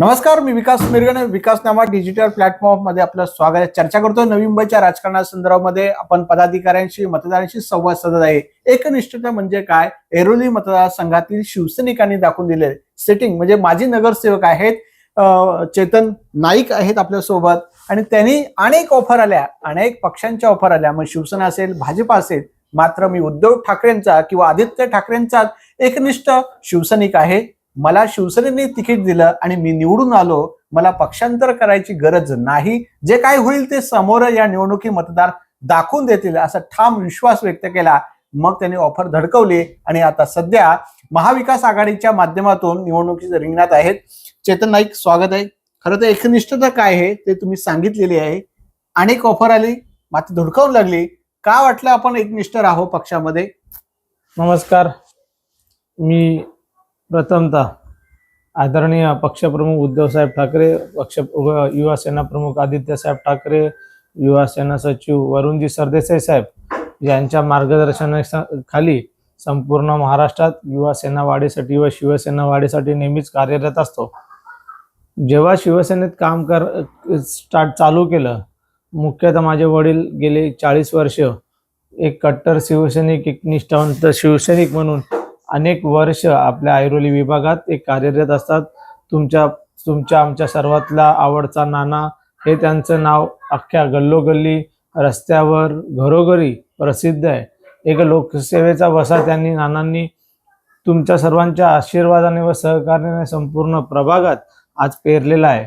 नमस्कार मी विकास मिरगणे विकासनामा डिजिटल प्लॅटफॉर्ममध्ये आपलं स्वागत आहे. चर्चा करतोय नवी मुंबईच्या राजकारणासंदर्भामध्ये आपण पदाधिकाऱ्यांशी मतदारांशी संवाद साधत आहे. एकनिष्ठता म्हणजे काय? एरोली मतदारसंघातील शिवसैनिकांनी दाखवून दिले सेटिंग म्हणजे माजी नगरसेवक आहेत चेतन नाईक आहेत आपल्यासोबत. आणि त्यांनी अनेक ऑफर आल्या. अनेक पक्षांच्या ऑफर आल्या. मग शिवसेना असेल भाजपा असेल मात्र मी उद्धव ठाकरेंचा किंवा आदित्य ठाकरेंचा एकनिष्ठ शिवसैनिक आहे. मला शिवसेनेने तिकीट दिलं आणि मी निवडून आलो मला पक्षांतर करायची गरज नाही. जे काय होईल ते समोर या निवडणुकी मतदार दाखवून देतील असा ठाम विश्वास व्यक्त केला. मग त्यांनी ऑफर धडकवली आणि आता सध्या महाविकास आघाडीच्या माध्यमातून निवडणुकीच्या रिंगणात आहेत चेतन नाईक स्वागत आहे. खरं तर एकनिष्ठता काय आहे ते तुम्ही सांगितलेली आहे. अनेक ऑफर आली मात्र धुडकावून लागली. का वाटलं आपण एकनिष्ठ राहो पक्षामध्ये? नमस्कार. मी प्रथमतः आदरणीय पक्षप्रमुख उद्धवसाहेब ठाकरे पक्ष युवा सेना प्रमुख आदित्यसाहेब ठाकरे युवा सेना सचिव वरुणजी सरदेसाई साहेब यांच्या मार्गदर्शनाखाली संपूर्ण महाराष्ट्रात युवा सेना वाढीसाठी व शिवसेना वाढीसाठी नेहमीच कार्यरत असतो. जेव्हा शिवसेनेत काम कर स्टार्ट चालू केलं मुख्यतः माझे वडील गेले चाळीस वर्ष एक कट्टर शिवसैनिक एक निष्ठावंत शिवसैनिक म्हणून अनेक वर्ष आपल्या ऐरोली विभागात एक कार्यरत असतात. तुमच्या तुमच्या आमच्या सर्वातला आवडचा नाना हे त्यांचं नाव अख्ख्या गल्लोगल्ली रस्त्यावर घरोघरी प्रसिद्ध आहे. एक लोकसेवेचा वसा त्यांनी नानांनी तुमच्या सर्वांच्या आशीर्वादाने व सहकार्याने संपूर्ण प्रभागात आज पेरलेला आहे.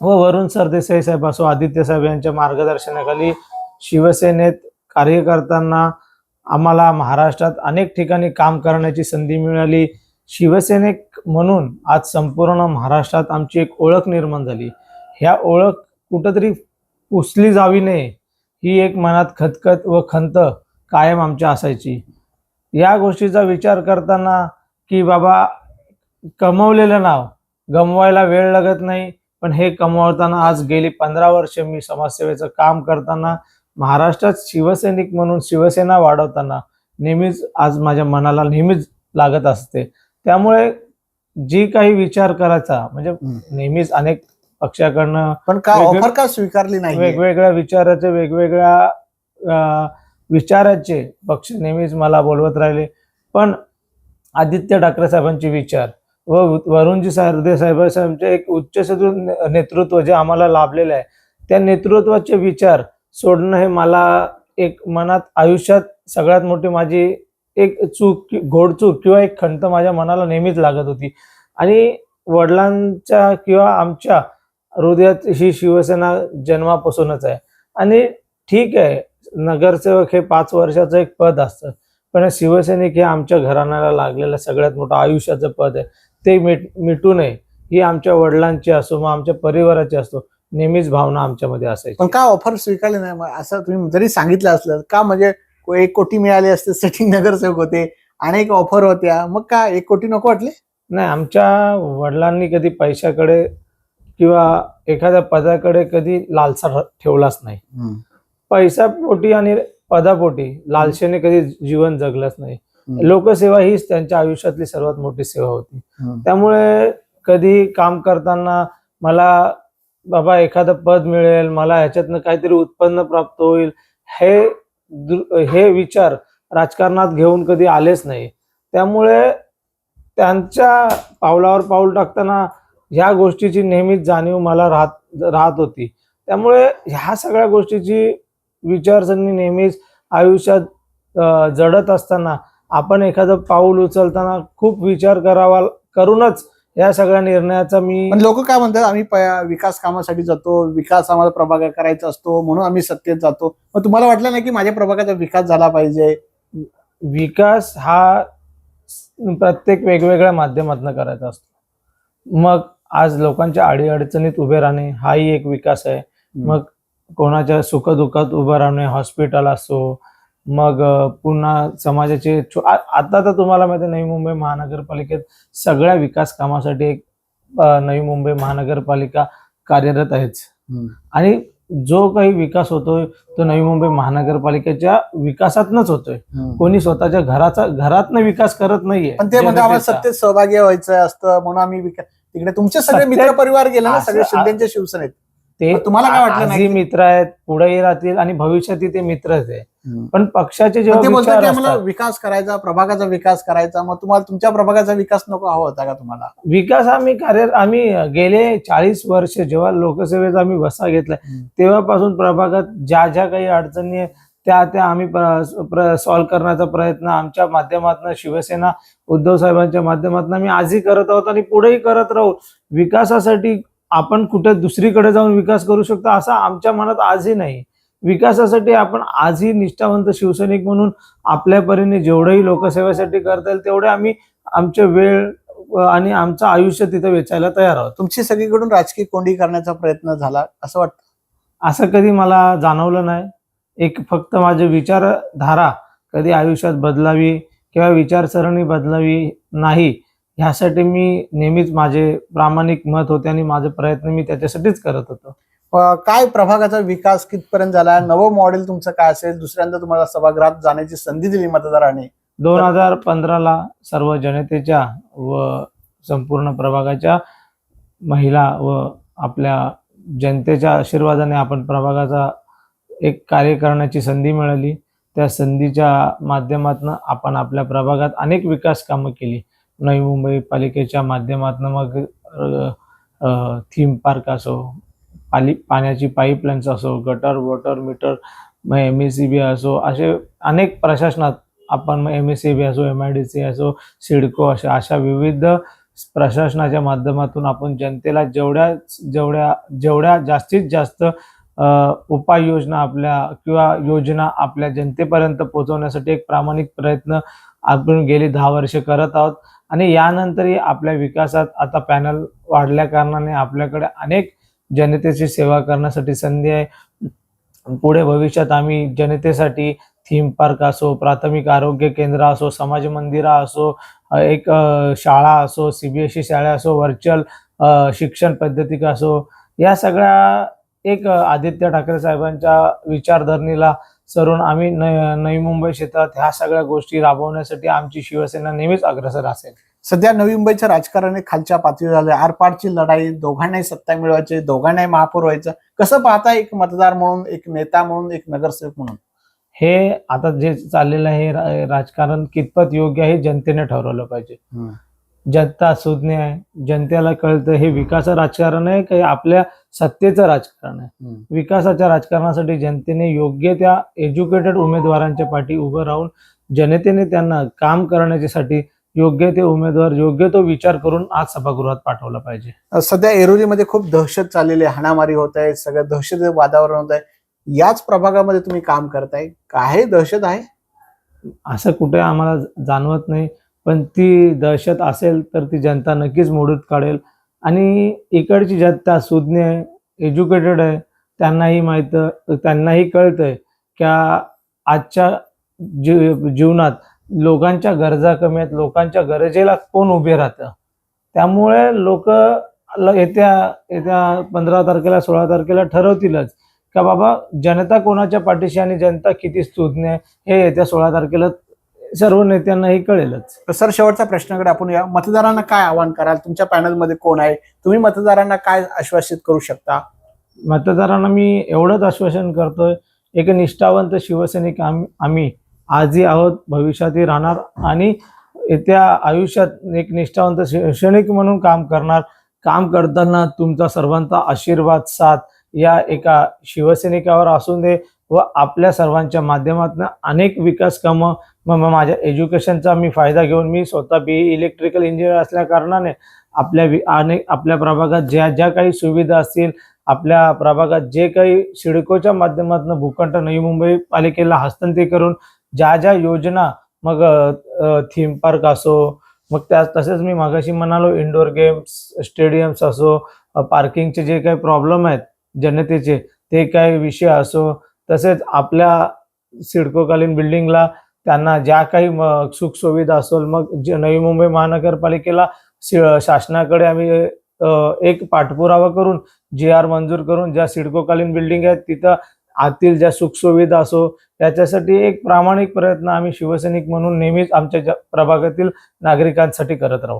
व वरुण सरदेसाई साहेब असो आदित्य साहेब यांच्या मार्गदर्शनाखाली शिवसेनेत कार्य करताना आम्हाला महाराष्ट्रात अनेक ठिकाणी काम करण्याची संधी मिळाली. शिवसैनिक म्हणून आज संपूर्ण महाराष्ट्रात आमची एक ओळख निर्माण झाली. ह्या ओळख कुठंतरी पुसली जावी नये ही एक मनात खतखत व खंत कायम आमच्या असायची. या गोष्टीचा विचार करताना की बाबा कमवलेलं नाव गमवायला वेळ लागत नाही. पण हे कमवताना आज गेली पंधरा वर्ष मी समाजसेवेचं काम करताना महाराष्ट्रात शिवसैनिक म्हणून शिवसेना वाढवताना नेहमीच आज माझ्या मनाला नेहमीच लागत असते. त्यामुळे जी काही विचार करायचा म्हणजे नेहमीच अनेक पक्षाकडनं पण का ऑफर का स्वीकारली नाही वेगवेगळ्या विचाराचे वेगवेगळ्या विचाराचे पक्ष नेहमीच मला बोलवत राहिले. पण आदित्य ठाकरे साहेबांचे विचार व वरुणजी सरदे साहेबांचे एक उच्च नेतृत्व जे आम्हाला लाभलेलं आहे त्या नेतृत्वाचे विचार सोडणं हे मला एक मनात आयुष्यात सगळ्यात मोठी माझी एक चूक घोडचूक किंवा एक खंत माझ्या मनाला नेहमीच लागत होती. आणि वडिलांच्या किंवा आमच्या हृदयात ही शिवसेना जन्मापासूनच आहे. आणि ठीक आहे नगरसेवक हे पाच वर्षाचं एक पद असतं. पण शिवसैनिक हे आमच्या घराण्याला लागलेलं सगळ्यात मोठं आयुष्याचं पद आहे. ते मिट मिटू नये. ही आमच्या वडिलांची असो मग आमच्या परिवाराची असतो नेहमीच भावना आमच्यामध्ये असायची. पण का ऑफर स्वीकारली नाही? असं तुम्ही जरी सांगितलं असलं का म्हणजे एक कोटी मिळाली असते सेटिंग नगरसेवक होते अनेक ऑफर होत्या मग का एक कोटी नको वाटले? नाही आमच्या वडिलांनी कधी पैशाकडे किंवा एखाद्या पदाकडे कधी लालसा ठेवलाच नाही. पैसा पोटी आणि पदापोटी लालसेने कधी जीवन जगलंच नाही. लोकसेवा हीच त्यांच्या आयुष्यातली सर्वात मोठी सेवा होती. त्यामुळे कधी काम करताना मला बाबा एखादं पद मिळेल मला ह्याच्यातनं काहीतरी उत्पन्न प्राप्त होईल. हे दृ- हे विचार राजकारणात घेऊन कधी आलेच नाही. त्यामुळे त्यांच्या पावलावर पाऊल टाकताना ह्या गोष्टीची नेहमीच जाणीव मला राहत राहत होती. त्यामुळे ह्या सगळ्या गोष्टीची विचारसरणी नेहमीच आयुष्यात जडत असताना आपण एखादं पाऊल उचलताना खूप विचार करावा करूनच या सगळ्या निर्णयाचा मी पण लोक काय म्हणतात आम्ही विकास कामासाठी जातो विकास आम्हाला प्रभागात करायचा असतो म्हणून आम्ही सत्तेत जातो. मग तुम्हाला वाटलं नाही की माझ्या प्रभागाचा विकास झाला पाहिजे? विकास हा प्रत्येक वेगवेगळ्या माध्यमातून करायचा असतो. मग आज लोकांच्या अडीअडचणीत उभे राहणे हाही एक विकास आहे. मग कोणाच्या सुखदुःखात उभं राहणे हॉस्पिटल असो मग पुन्हा समाजाचे आता तर तुम्हाला माहिती नवी मुंबई महानगरपालिकेत सगळ्या विकास कामासाठी एक नवी मुंबई महानगरपालिका कार्यरत आहेच. आणि जो काही विकास होतोय तो नवी मुंबई महानगरपालिकेच्या विकासातनच होतोय. कोणी स्वतःच्या घराचा घरातनं विकास करत नाहीये. पण ते म्हणजे आम्हाला. सत्तेत सहभागी व्हायचं असतं म्हणून आम्ही तिकडे तुमचे सगळे मित्र परिवार गेले ना सगळे शिंदेच्या शिवसेनेत. ते तुम्हाला काय वाटलं नाही आजही मित्र आहेत पुढेही राहतील आणि भविष्यातही ते मित्रच आहे. पण पक्षाचे पण जेव्हा ते बोलतात विचार की आम्हाला असतात, विकास करायचा प्रभागाचा विकास करायचा मग तुम्हाला तुमच्या प्रभागाचा विकास नको हवा होता का तुम्हाला? विकास आम्ही कार्य आम्ही गेले चाळीस वर्ष जेव्हा लोकसेवेचा आम्ही वसा घेतलाय हम्म. तेव्हापासून प्रभागात ज्या ज्या काही अडचणी आहेत त्या त्या आम्ही सॉल्व्ह करण्याचा प्रयत्न आमच्या माध्यमातून शिवसेना उद्धव साहेबांच्या माध्यमातून आम्ही आजही करत आहोत आणि पुढेही करत राहू. विकासासाठी आपण कुठे दुसरीकडे जाऊन विकास करू शकतो असा आमच्या मनात आजही नाही. विकासासाठी आपण आजही निष्ठावंत शिवसैनिक म्हणून आपल्या परीने जेवढंही लोकसेवेसाठी करता येईल तेवढे आम्ही आमचे वेळ आणि आमचं आयुष्य तिथं वेचायला तयार आहोत. तुमची सगळीकडून राजकीय कोंडी करण्याचा प्रयत्न झाला असं वाटतं? असं कधी मला जाणवलं नाही. एक फक्त माझे विचारधारा कधी आयुष्यात बदलावी किंवा विचारसरणी बदलावी नाही. ह्यासाठी मी नेहमीच माझे प्रामाणिक मत होते आणि माझे प्रयत्न मी त्याच्यासाठीच करत होतो. काय प्रभागाचा विकास कितपर्यंत झाला? नवं मॉडेल तुमचं काय असेल? दुसऱ्यांदा तुम्हाला सभागृहात जाण्याची संधी दिली मतदारांनी. दोन हजार पंधराला सर्व जनतेच्या व संपूर्ण प्रभागाच्या महिला व आपल्या जनतेच्या आशीर्वादाने आपण प्रभागाचा एक कार्य करण्याची संधी मिळाली. त्या संधीच्या माध्यमातून आपण आपल्या प्रभागात अनेक विकास कामं केली. नवी मुंबई पालिकेच्या माध्यमातून मग थीम पार्क असो पाली पाण्याची पाईपलाईन्स असो गटर वॉटर मीटर मग एम एस सी बी असो असे अनेक प्रशासनात आपण मग एम एस सी बी असो एम आय डी सी असो सिडको अशा अशा विविध प्रशासनाच्या माध्यमातून आपण जनतेला जेवढ्या जेवढ्या जेवढ्या जास्तीत जास्त उपाययोजना आपल्या किंवा योजना आपल्या जनतेपर्यंत पोहोचवण्यासाठी एक प्रामाणिक प्रयत्न आपण गेली दहा वर्षे करत आहोत. आणि यानंतरही आपल्या विकासात आता पॅनल वाढल्या कारणाने आपल्याकडे अनेक जनतेची सेवा करण्यासाठी संधी आहे. पुढे भविष्यात आम्ही जनतेसाठी थीम पार्क असो प्राथमिक आरोग्य केंद्र असो समाज मंदिरा असो एक शाळा असो सीबीएसई शाळा असो व्हर्च्युअल शिक्षण पद्धती असो या सगळ्या एक आदित्य ठाकरे साहेबांच्या विचारधरणीला सरून आम्ही नवी मुंबई क्षेत्रात ह्या सगळ्या गोष्टी राबवण्यासाठी आमची शिवसेना नेहमीच अग्रसर असेल. सध्या नवी मुंबईच्या राजकारणाने खालच्या पातळीवर झालं आरपारची लढाई दोघांनाही सत्ता मिळवायची दोघांनाही महापौर व्हायचं. कसं पाहता एक मतदार म्हणून एक नेता म्हणून एक नगरसेवक म्हणून? हे आता जे चाललेलं आहे राजकारण कितपत योग्य आहे हे जनतेने ठरवलं पाहिजे. जनता सुज्ञ आहे. जनतेला कळतं हे विकासाचं राजकारण आहे की आपल्या सत्तेचं राजकारण आहे? विकासाच्या राजकारणासाठी जनतेने योग्य त्या एज्युकेटेड उमेदवारांच्या पाठी उभं राहून जनतेने त्यांना काम करण्याच्यासाठी योग्य ते उमेदवार योग्य तो विचार करून आज सभागृहात पाठवला पाहिजे. सध्या एरोलीमध्ये खूप दहशत चाललेली आहे. हाणामारी होत आहे. सगळं दहशत वातावरण होत आहे. याच प्रभागामध्ये तुम्ही काम करताय. काय दहशत आहे? असं कुठे आम्हाला जाणवत नाही. पण ती दहशत असेल तर ती जनता नक्कीच मोडीत काढेल. आणि इकडची जनता सुज्ञ आहे एज्युकेटेड आहे त्यांनाही माहीत त्यांनाही कळतंय की आजच्या जीव जीवनात लोकांच्या गरजा कमी आहेत लोकांच्या गरजेला कोण उभे राहतं? त्यामुळे लोक येत्या येत्या पंधरा तारखेला सोळा तारखेला ठरवतीलच का बाबा जनता कोणाच्या पाठीशी आणि जनता किती सुज्ञ आहे हे येत्या सोळा तारखेला सर्व नेत्यांनाही कळेलच. तर सर शेवटच्या प्रश्नाकडे आपण या. मतदारांना काय आवाहन कराल? तुमच्या पॅनलमध्ये कोण आहे? तुम्ही मतदारांना काय आश्वासित करू शकता? मतदारांना मी एवढंच आश्वासन करतोय एक निष्ठावंत शिवसैनिक आम्ही आम्ही आजही आहोत भविष्यातही राहणार आणि येत्या आयुष्यात एक निष्ठावंत शिवसैनिक म्हणून काम करणार. काम करताना तुमचा सर्वांचा आशीर्वाद साथ या एका शिवसैनिकावर असून दे व आपल्या सर्वांच्या माध्यमातून अनेक विकास कामं मग मग माझ्या एज्युकेशनचा मी फायदा घेऊन मी स्वतः बी इलेक्ट्रिकल इंजिनियर असल्या कारणाने आपल्या वि- अनेक आपल्या प्रभागात ज्या ज्या काही सुविधा असतील आपल्या प्रभागात जे काही सिडकोच्या माध्यमातून भूखंड नवी मुंबई पालिकेला हस्तांतरित करून ज्या ज्या योजना मग थीम पार्क असो मग त्या तसेच मी मागाशी म्हणालो इंडोर गेम्स स्टेडियम्स असो पार्किंगचे जे काही प्रॉब्लेम आहेत जनतेचे ते काही विषय असो तसेच आपल्या सिडकोकालीन बिल्डिंगला त्यांना ज्या काही म- सुखसुविधा असेल मग नवी मुंबई महानगरपालिकेला शासनाकडे आम्ही एक पाठपुरावा करून जी आर मंजूर करून ज्या सिडकोकालीन बिल्डिंग आहेत तिथं आतील ज्या सुखसुविधा असो त्याच्यासाठी एक प्रामाणिक प्रयत्न आम्ही शिवसैनिक म्हणून नेहमीच आमच्या ज्या प्रभागातील नागरिकांसाठी करत राहू.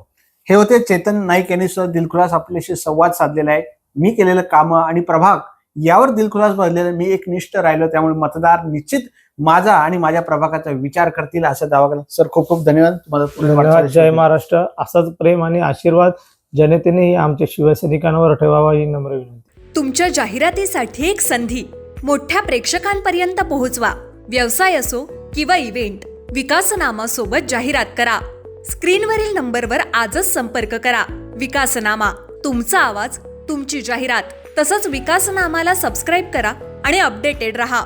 हे होते चेतन नाईक यांनी सुद्धा दिलखुलास आपल्याशी संवाद साधलेला आहे. मी केलेलं कामं आणि प्रभाग यावर दिलखुलास भरलेलं मी एक निष्ठ राहिलो त्यामुळे मतदार निश्चित माझा आणि माझ्या प्रभागाचा विचार करतील असं दावा केला सर खूप खूप धन्यवाद. तुम्हाला. जय महाराष्ट्र. असाच प्रेम आणि आशीर्वाद जनतेनेही आमच्या शिवसैनिकांवर ठेवावा ही नम्र विनंती. तुमच्या जाहिरातीसाठी एक संधी. मोठ्या प्रेक्षकांपर्यंत पोहोचवा. व्यवसाय असो किंवा इव्हेंट विकासनामा सोबत जाहिरात करा. स्क्रीनवरील नंबरवर आजच संपर्क करा. विकासनामा तुमचा आवाज तुमची जाहिरात तसंच विकासनामाला सबस्क्राईब करा आणि अपडेटेड रहा.